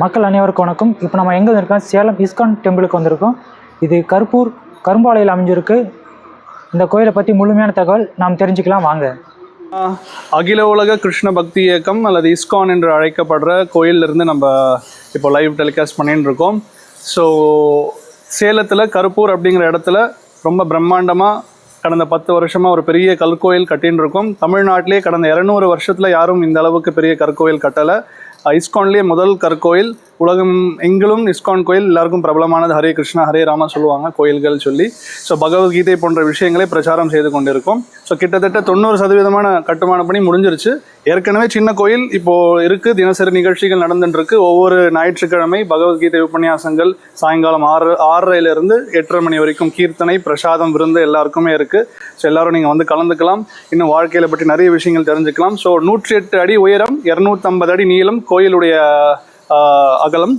மக்கள் அனைவருக்கும் வணக்கம். இப்போ நம்ம எங்கே இருக்கோம் சேலம் இஸ்கான் டெம்பிளுக்கு வந்திருக்கோம். இது கருப்பூர் கரும்பாலையில் அமைஞ்சிருக்கு. இந்த கோயிலை பற்றி முழுமையான தகவல் நாம் தெரிஞ்சுக்கலாம். வாங்க. அகில உலக கிருஷ்ண பக்தி இயக்கம் அல்லது இஸ்கான் என்று அழைக்கப்படுற கோயிலிருந்து இருந்து நம்ம இப்போ லைவ் டெலிகாஸ்ட் பண்ணிட்டு இருக்கோம். ஸோ சேலத்தில் கருப்பூர் அப்படிங்கிற இடத்துல ரொம்ப பிரம்மாண்டமாக கடந்த பத்து வருஷமாக ஒரு பெரிய கல்கோயில் கட்டின்னு இருக்கோம். தமிழ்நாட்டிலே கடந்த இரநூறு வருஷத்தில் யாரும் இந்த அளவுக்கு பெரிய கற்கோயில் கட்டலை. இஸ்கான்லேயே முதல் கற்கோயில் உலகம் எங்கிலும் இஸ்கான் கோயில் எல்லாருக்கும் பிரபலமானது. ஹரே கிருஷ்ணா ஹரே ராமா சொல்லுவாங்க கோயில்கள் சொல்லி. ஸோ பகவத்கீதை போன்ற விஷயங்களை பிரச்சாரம் செய்து கொண்டிருக்கோம். ஸோ கிட்டத்தட்ட தொண்ணூறு சதவீதமான கட்டுமான பணி முடிஞ்சிருச்சு. ஏற்கனவே சின்ன கோயில் இப்போ இருக்கு. தினசரி நிகழ்ச்சிகள் நடந்துட்டு இருக்கு ஒவ்வொரு ஞாயிற்றுக்கிழமை பகவத்கீதை உபன்யாசங்கள் சாயங்காலம் ஆறு ஆறரைல இருந்து எட்டரை மணி வரைக்கும் கீர்த்தனை பிரசாதம் விருந்து எல்லாருக்குமே இருக்கு. ஸோ எல்லாரும் நீங்க வந்து கலந்துக்கலாம். இன்னும் வாழ்க்கையில பற்றி நிறைய விஷயங்கள் தெரிஞ்சுக்கலாம். ஸோ நூற்றி எட்டு அடி உயரம் இரநூத்தம்பது அடி நீளம் கோயிலுடைய அகலம்.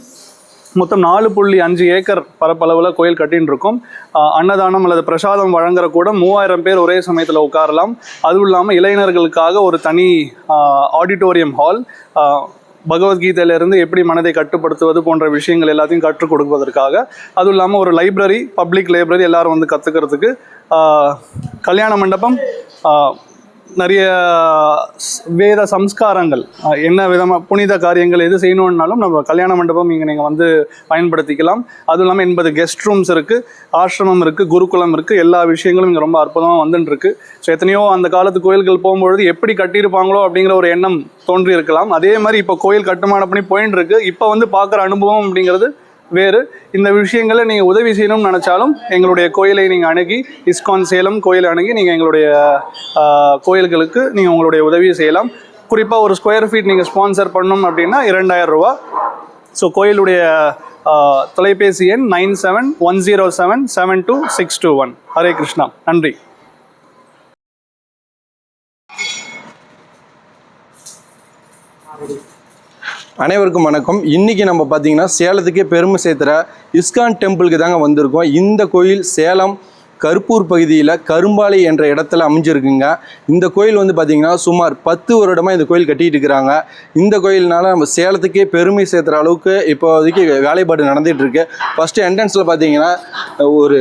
மொத்தம் நாலு புள்ளி அஞ்சு ஏக்கர் பரப்பளவில் கோயில் கட்டின்னு இருக்கும் அன்னதானம் அல்லது பிரசாதம் வழங்குற கூட மூவாயிரம் பேர் ஒரே சமயத்தில் உட்காரலாம். அதுவும் இல்லாமல் இளைஞர்களுக்காக ஒரு தனி ஆடிட்டோரியம் ஹால் பகவத்கீதையிலிருந்து எப்படி மனதை கட்டுப்படுத்துவது போன்ற விஷயங்கள் எல்லாத்தையும் கற்றுக் கொடுப்பதற்காக. அதுவும் இல்லாமல் ஒரு லைப்ரரி பப்ளிக் லைப்ரரி எல்லாரும் வந்து கற்றுக்கிறதுக்கு கல்யாண மண்டபம் நிறைய வேத சம்ஸ்காரங்கள் என்ன விதமாக புனித காரியங்கள் எது செய்யணுன்னாலும் நம்ம கல்யாண மண்டபம் இங்கே நீங்கள் வந்து பயன்படுத்திக்கலாம். அதுவும் இல்லாமல் எண்பது கெஸ்ட் ரூம்ஸ் இருக்குது ஆசிரமம் இருக்குது குருகுலம் இருக்குது எல்லா விஷயங்களும் இங்கே ரொம்ப அற்புதமாக வந்துட்டுருக்கு ஸோ எத்தனையோ அந்த காலத்து கோயில்கள் போகும்பொழுது எப்படி கட்டியிருப்பாங்களோ அப்படிங்கிற ஒரு எண்ணம் தோன்றி இருக்கலாம் அதே மாதிரி இப்போ கோயில் கட்டுமான பண்ணி போயின்னு இருக்கு இப்போ வந்து பார்க்குற அனுபவம் அப்படிங்கிறது வேறு. இந்த விஷயங்களை நீங்கள் உதவி செய்யணும்னு நினச்சாலும் எங்களுடைய கோயிலை நீங்கள் அணுகி இஸ்கான் சேலம் கோயில் அணுகி நீங்கள் எங்களுடைய கோயில்களுக்கு நீங்கள் உங்களுடைய உதவியை செய்யலாம். குறிப்பாக ஒரு ஸ்கொயர் ஃபீட் நீங்கள் ஸ்பான்சர் பண்ணணும் அப்படின்னா இரண்டாயிரம் ரூபா. ஸோ கோயிலுடைய தொலைபேசி எண் nine seven one zero seven seven two six two one Hare Krishna. நன்றி. அனைவருக்கும் வணக்கம். இன்றைக்கி நம்ம பார்த்திங்கன்னா சேலத்துக்கே பெருமை சேர்த்துற இஸ்கான் டெம்பிளுக்கு தாங்க வந்திருக்கோம். இந்த கோயில் சேலம் கருப்பூர் பகுதியில் கரும்பாலை என்ற இடத்துல அமைஞ்சிருக்குங்க. இந்த கோயில் வந்து பார்த்திங்கன்னா சுமார் பத்து வருடமாக இந்த கோயில் கட்டிகிட்டு இருக்கிறாங்க. இந்த கோயில்னால நம்ம சேலத்துக்கே பெருமை சேர்த்துற அளவுக்கு இப்போதைக்கு வேலைப்பாடு நடந்துகிட்ருக்கு ஃபஸ்ட்டு என்ட்ரன்ஸில் பார்த்தீங்கன்னா ஒரு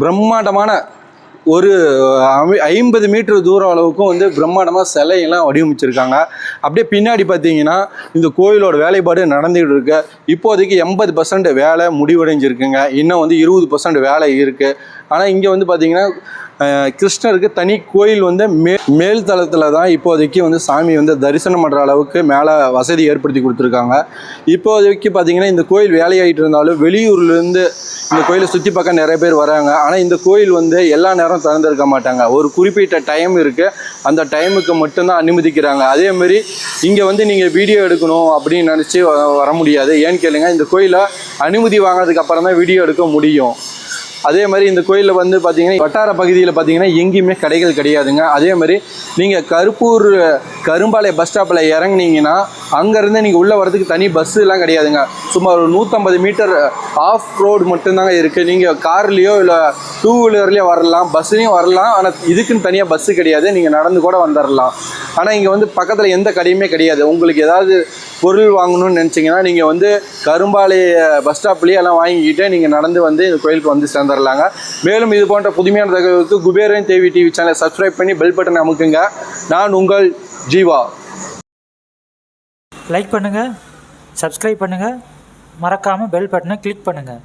பிரம்மாண்டமான ஒரு அமை- ஐம்பது மீட்டர் தூரம் அளவுக்கும் வந்து பிரம்மாண்டமாக சிலையெல்லாம் வடிவமைச்சிருக்காங்க. அப்படியே பின்னாடி பார்த்தீங்கன்னா இந்த கோயிலோட வேலைப்பாடு நடந்துகிட்டு இருக்கு. இப்போதைக்கு எண்பது பர்சன்ட் வேலை முடிவடைஞ்சிருக்குங்க. இன்னும் வந்து இருபது பர்சன்ட் வேலை இருக்குது ஆனால் இங்கே வந்து பார்த்தீங்கன்னா கிருஷ்ணருக்கு தனி கோயில் வந்து மே மேல் தளத்தில் தான் இப்போதைக்கு வந்து சாமி வந்து தரிசனம் பண்ணுற அளவுக்கு மேலே வசதி ஏற்படுத்தி கொடுத்துருக்காங்க. இப்போதைக்கு பார்த்தீங்கன்னா இந்த கோயில் வேலையாகிட்டு இருந்தாலும் வெளியூர்லேருந்து இந்த கோயிலை சுற்றி பார்க்க நிறைய பேர் வராங்க. ஆனால் இந்த கோயில் வந்து எல்லா நேரம் திறந்திருக்க மாட்டாங்க. ஒரு குறிப்பிட்ட டைம் இருக்குது அந்த டைமுக்கு மட்டும்தான் அனுமதிக்கிறாங்க. அதேமாரி இங்கே வந்து நீங்கள் வீடியோ எடுக்கணும் அப்படின்னு நினச்சி வர முடியாது. ஏன்னு கேளுங்க இந்த கோயிலை அனுமதி வாங்கினதுக்கு அப்புறம் தான் வீடியோ எடுக்க முடியும். அதே மாதிரி இந்த கோயிலில் வந்து பார்த்தீங்கன்னா வட்டார பகுதியில் பார்த்தீங்கன்னா எங்கேயுமே கடைகள் கிடையாதுங்க. அதே மாதிரி நீங்கள் கருப்பூர் கரும்பாலை பஸ் ஸ்டாப்பில் இறங்குனீங்கன்னா அங்கேருந்து நீங்கள் உள்ளே வரதுக்கு தனி பஸ்ஸுலாம் கிடையாதுங்க. சுமார் ஒரு நூற்றம்பது மீட்டர் ஆஃப் ரோடு மட்டும்தாங்க இருக்குது நீங்கள் கார்லேயோ இல்லை டூ வீலர்லேயோ வரலாம் பஸ்லேயும் வரலாம். ஆனால் இதுக்குன்னு தனியாக பஸ்ஸு கிடையாது. நீங்கள் நடந்து கூட வந்துடலாம் ஆனால் இங்கே வந்து பக்கத்தில் எந்த கடையுமே கிடையாது. உங்களுக்கு ஏதாவது பொருள் வாங்கணும்னு நினச்சிங்கன்னா நீங்கள் வந்து கரும்பாலை பஸ் ஸ்டாப்லேயே எல்லாம் வாங்கிக்கிட்டு நீங்கள் நடந்து வந்து இந்த கோயிலுக்கு வந்து சேர்ந்துடலாங்க மேலும் இது போன்ற புதுமையான தகவலுக்கு குபேரன் தேவி டிவி சேனலை சப்ஸ்கிரைப் பண்ணி பெல் பட்டன் அமுக்குங்க. நான் உங்கள் ஜீவா. லைக் பண்ணுங்கள் சப்ஸ்கிரைப் பண்ணுங்கள் மறக்காமல் பெல் பட்டனை கிளிக் பண்ணுங்கள்